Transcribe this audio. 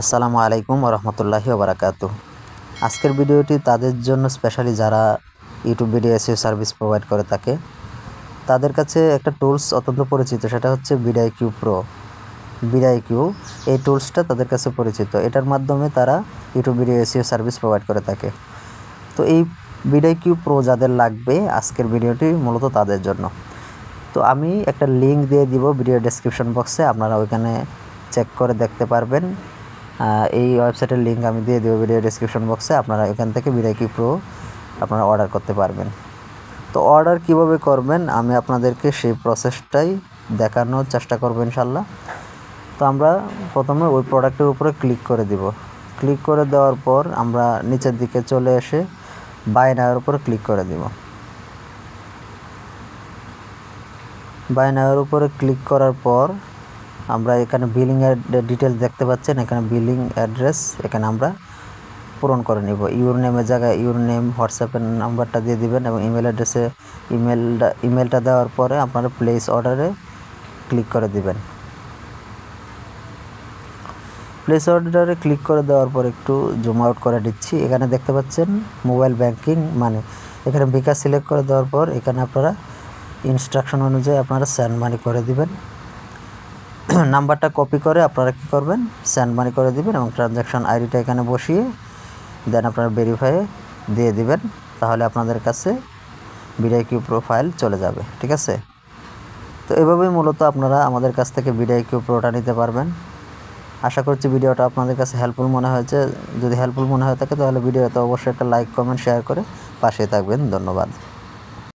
আসসালামু আলাইকুম রহমতুল্লাহি ওবরাকাতু আজকের ভিডিওটি তাদের জন্য স্পেশালি যারা YouTube video SEO service provide করে থাকে, তাদের কাছে একটা টুলস অত্যন্ত পরিচিত, সেটা হচ্ছে vidIQ pro vidIQ এই টুলসটা তাদের কাছে পরিচিত। এটার মাধ্যমে তারা YouTube video SEO service provide করে থাকে। তো এই বিডাই কিউ প্রো যাদের লাগবে আজকের ভিডিওটি মূলত তাদের জন্য। তো আমি একটা লিঙ্ক দিয়ে দিব ভিডিও ডেসক্রিপশন বক্সে আপনারা ওইখানে চেক করে দেখতে পারবেন। এই ওয়েবসাইটের লিঙ্ক আমি দিয়ে দেবো ভিডিও ডেসক্রিপশন বক্সে আপনারা এখান থেকে বিরাকি প্রো আপনারা অর্ডার করতে পারবেন। তো অর্ডার কীভাবে করবেন? আমি আপনাদেরকে সেই প্রসেসটাই দেখানোর চেষ্টা করব ইনশাল্লাহ তো আমরা প্রথমে ওই প্রোডাক্টের উপরে ক্লিক করে দিব। ক্লিক করে দেওয়ার পর আমরা নিচের দিকে চলে এসে বাই উপরে ক্লিক করে দিব। বাই উপরে ক্লিক করার পর আমরা এখানে বিলিং ডিটেলস দেখতে পাচ্ছেন, এখানে বিলিং অ্যাড্রেস এখানে আমরা পূরণ করে নিব। ইউর নেমের জায়গায় ইউর নেম হোয়াটসঅ্যাপের নাম্বারটা দিয়ে দিবেন এবং ইমেল অ্যাড্রেসে ইমেলটা ইমেলটা দেওয়ার পরে আপনারা প্লেস অর্ডারে ক্লিক করে দিবেন। প্লেস অর্ডারে ক্লিক করে দেওয়ার পর একটু জুম আউট করে দিচ্ছি। এখানে দেখতে পাচ্ছেন মোবাইল ব্যাংকিং মানে এখানে বিকাশ সিলেক্ট করে দেওয়ার পর এখানে আপনারা ইনস্ট্রাকশন অনুযায়ী আপনারা সেন্ড মানি করে দিবেন। নাম্বারটা কপি করে আপনারা কী করবেন? সেন্ড মানি করে দিবেন এবং ট্রানজ্যাকশন আইডিটা এখানে বসিয়ে দেন আপনারা ভেরিফাই দিয়ে দিবেন। তাহলে আপনাদের কাছে বিডাই কিউ প্রোফাইল চলে যাবে, ঠিক আছে? তো এভাবেই মূলত আপনারা আমাদের কাছ থেকে বিডাই কিউ প্রোটা নিতে পারবেন। আশা করছি ভিডিওটা আপনাদের কাছে হেল্পফুল মনে হয়েছে। যদি হেল্পফুল মনে হয়ে থাকে তাহলে ভিডিওতে অবশ্যই একটা লাইক কমেন্ট শেয়ার করে পাশে থাকবেন। ধন্যবাদ।